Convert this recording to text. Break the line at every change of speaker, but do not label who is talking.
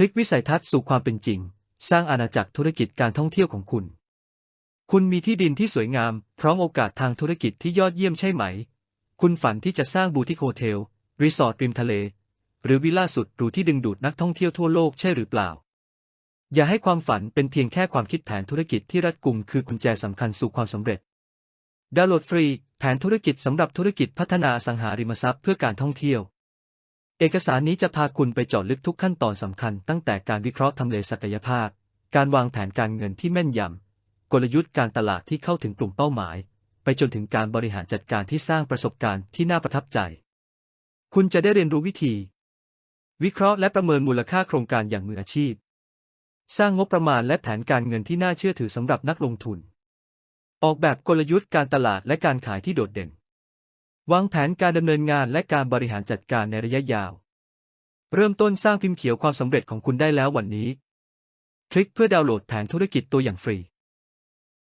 พลิกวิสัยทัศน์สู่ความเป็นจริง สร้างอาณาจักรธุรกิจการท่องเที่ยวของคุณ คุณมีที่ดินที่สวยงาม พร้อมโอกาสทางธุรกิจที่ยอดเยี่ยมใช่ไหม คุณฝันที่จะสร้างบูติกโฮเทล รีสอร์ทริมทะเล หรือวิลล่าสุดหรูที่ดึงดูดนักท่องเที่ยวทั่วโลกใช่หรือเปล่า อย่าให้ความฝันเป็นเพียงแค่ความคิดแผนธุรกิจที่รัดกุมคือกุญแจสำคัญสู่ความสำเร็จ ดาวน์โหลดฟรี แผนธุรกิจสำหรับธุรกิจพัฒนาสังหาริมทรัพย์เพื่อการท่องเที่ยว เอกสารนี้จะพาคุณไปเจาะลึกทุกขั้นตอนสำคัญตั้งแต่การวิเคราะห์ทำเลศักยภาพ การวางแผนการเงินที่แม่นยำ กลยุทธ์การตลาดที่เข้าถึงกลุ่มเป้าหมาย ไปจนถึงการบริหารจัดการที่สร้างประสบการณ์ที่น่าประทับใจ คุณจะได้เรียนรู้วิธี วิเคราะห์และประเมินมูลค่าโครงการอย่างมืออาชีพ สร้างงบประมาณและแผนการเงินที่น่าเชื่อถือสำหรับนักลงทุน ออกแบบกลยุทธ์การตลาดและการขายที่โดดเด่น วางแผนการดำเนินงานและการบริหารจัดการในระยะยาว เริ่มต้นสร้างพิมพ์เขียวความสำเร็จของคุณได้แล้ววันนี้ คลิกเพื่อดาวน์โหลดแผนธุรกิจตัวอย่างฟรี